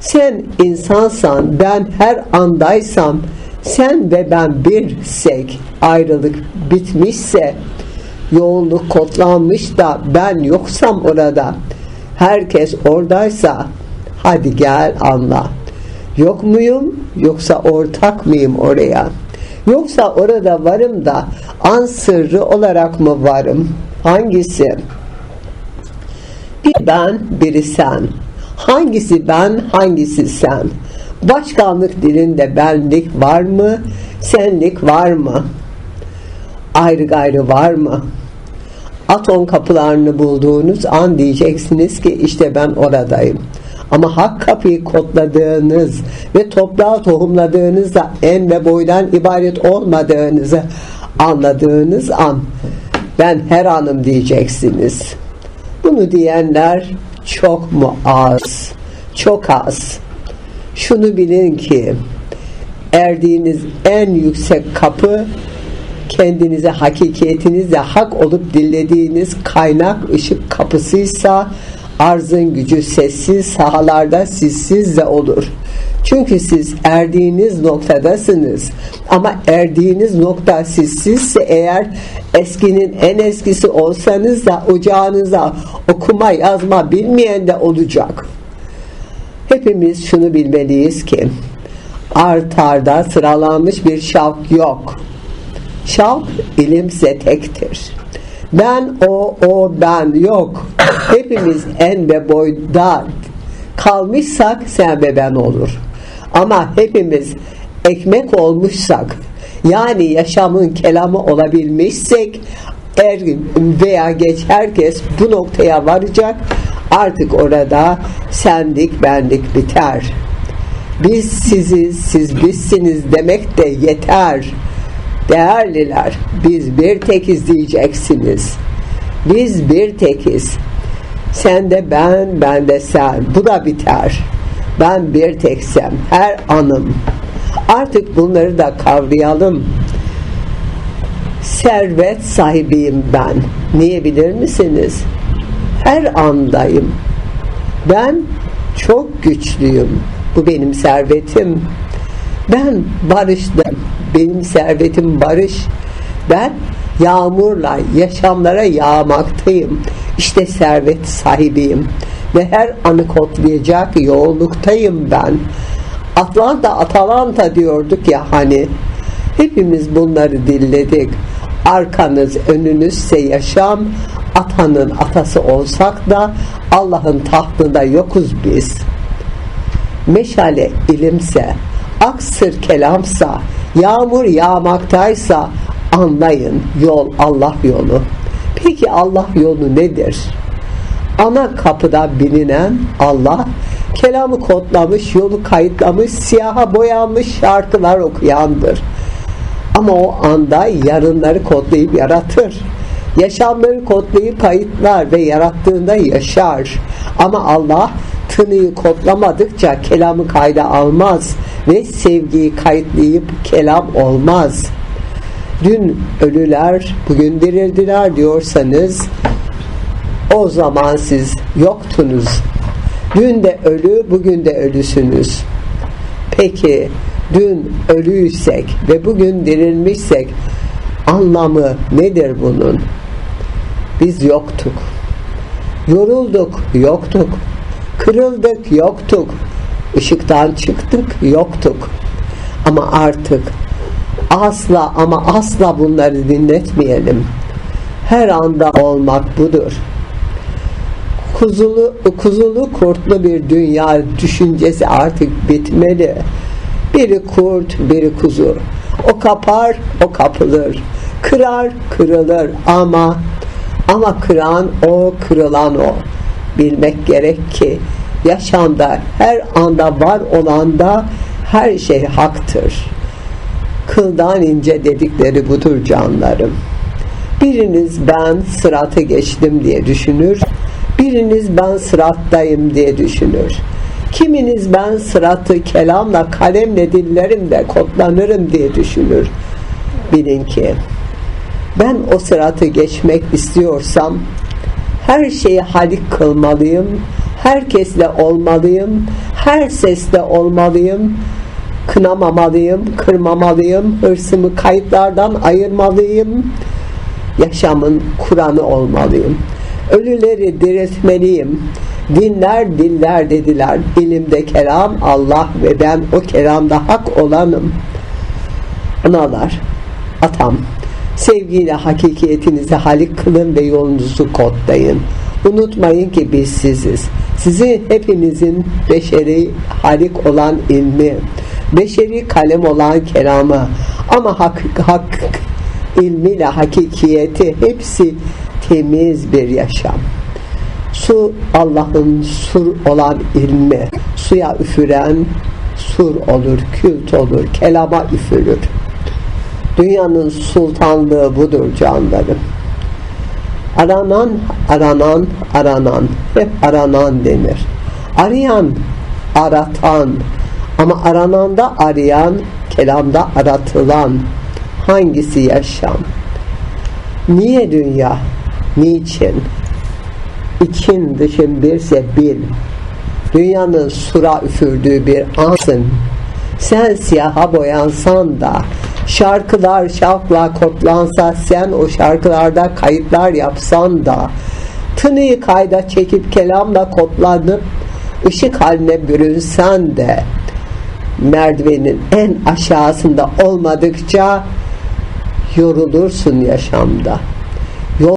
Sen insansan, ben her andaysam, sen ve ben birsek, ayrılık bitmişse, yoğunluk kodlanmış da ben yoksam orada, herkes oradaysa, hadi gel anla. Yok muyum yoksa ortak mıyım oraya? Yoksa orada varım da an sırrı olarak mı varım? Hangisi? Bir ben, biri sen. Hangisi ben, hangisi sen? Başkanlık dilinde benlik var mı? Senlik var mı? Ayrı gayrı var mı? Atom kapılarını bulduğunuz an diyeceksiniz ki işte ben oradayım. Ama hak kapıyı kodladığınız ve toprağa tohumladığınızda en ve boydan ibaret olmadığınızı anladığınız an ben her anım diyeceksiniz. Bunu diyenler çok mu az? Çok az. Şunu bilin ki erdiğiniz en yüksek kapı kendinize hakikiyetinizle hak olup dinlediğiniz kaynak ışık kapısıysa arzın gücü sessiz sahalarda sizsiz de olur. Çünkü siz erdiğiniz noktadasınız. Ama erdiğiniz nokta sizsizse eğer eskinin en eskisi olsanız da ocağınıza okuma yazma bilmeyen de olacak. Hepimiz şunu bilmeliyiz ki artarda sıralanmış bir şavk yok. Şavk ilimse tektir. Ben o, o ben yok. Hepimiz en ve boyda kalmışsak sen ve ben olur. Ama hepimiz ekmek olmuşsak yani yaşamın kelamı olabilmişsek er veya geç herkes bu noktaya varacak. Artık orada sendik bendik biter. Biz siziz siz bizsiniz demek de yeter. Değerliler biz bir tekiz diyeceksiniz. Biz bir tekiz. Sen de ben ben de sen. Bu da biter ben bir teksem her anım. Artık bunları da kavrayalım. Servet sahibiyim ben. Niye bilir misiniz? Her andayım. Ben çok güçlüyüm. Bu benim servetim. Ben barıştım. Benim servetim barış. Ben yağmurla yaşamlara yağmaktayım. İşte servet sahibiyim ve her anı kodlayacak yoğunluktayım ben. Atlanta Atalanta diyorduk ya hani. Hepimiz bunları dilledik arkanız önünüzse yaşam. Atanın atası olsak da Allah'ın tahtında yokuz biz. Meşale ilimse aksır kelamsa yağmur yağmaktaysa anlayın yol Allah yolu. Peki Allah yolu nedir ana kapıda bilinen Allah kelamı kodlamış yolu kayıtlamış siyaha boyanmış şarkılar okuyandır. Ama o anda yarınları kodlayıp yaratır. Yaşamları kodlayıp kayıtlar ve yarattığında yaşar. Ama Allah tınıyı kodlamadıkça kelamı kayda almaz ve sevgiyi kayıtlayıp kelam olmaz. Dün ölüler bugün dirildiler diyorsanız o zaman siz yoktunuz. Dün de ölü bugün de ölüsünüz. Peki dün ölüysek ve bugün dirilmişsek anlamı nedir bunun? Biz yoktuk. Yorulduk yoktuk. Kırıldık yoktuk. Işıktan çıktık yoktuk. Ama artık asla ama asla bunları dinletmeyelim. Her anda olmak budur kuzulu, kuzulu kurtlu bir dünya düşüncesi artık bitmeli biri kurt biri kuzu o kapar o kapılır. Kırar kırılır ama ama kıran o kırılan o. Bilmek gerek ki yaşamda her anda var olan da her şey haktır. Kıldan ince dedikleri budur canlarım. Biriniz ben sıratı geçtim diye düşünür biriniz ben sırattayım diye düşünür kiminiz ben sıratı kelamla kalemle dillerimle kodlanırım diye düşünür bilin ki ben o sıratı geçmek istiyorsam her şeyi halik kılmalıyım herkesle olmalıyım Her seste olmalıyım, kınamamalıyım, kırmamalıyım, hırsımı kayıtlardan ayırmalıyım, yaşamın Kur'an'ı olmalıyım. Ölüleri diriltmeliyim. Dinler diller dediler. Dilimde kelam Allah ve ben o kelamda hak olanım. Analar, atam, sevgiyle hakikiyetinizi halik kılın ve yolunuzu kodlayın. Unutmayın ki biz siziz. Sizin hepinizin beşeri halik olan ilmi, beşeri kalem olan kelamı ama hak, hak ilmiyle hakikiyeti hepsi temiz bir yaşam. Su Allah'ın sur olan ilmi. Suya üfüren sur olur, kült olur, kelama üfürür. Dünyanın sultanlığı budur canlarım. Aranan, aranan, aranan, hep aranan denir. Arayan, aratan, ama arananda arayan, kelamda aratılan hangisi yaşam? Niye dünya? Niçin? İçin dışın birse bil. Dünyanın sura üfürdüğü bir ansın. Sen siyaha boyansan da şarkılar şafla kodlansa sen o şarkılarda kayıtlar yapsan da tınıyı kayda çekip kelamla kodlanıp ışık haline bürünsen de merdivenin en aşağısında olmadıkça yorulursun yaşamda.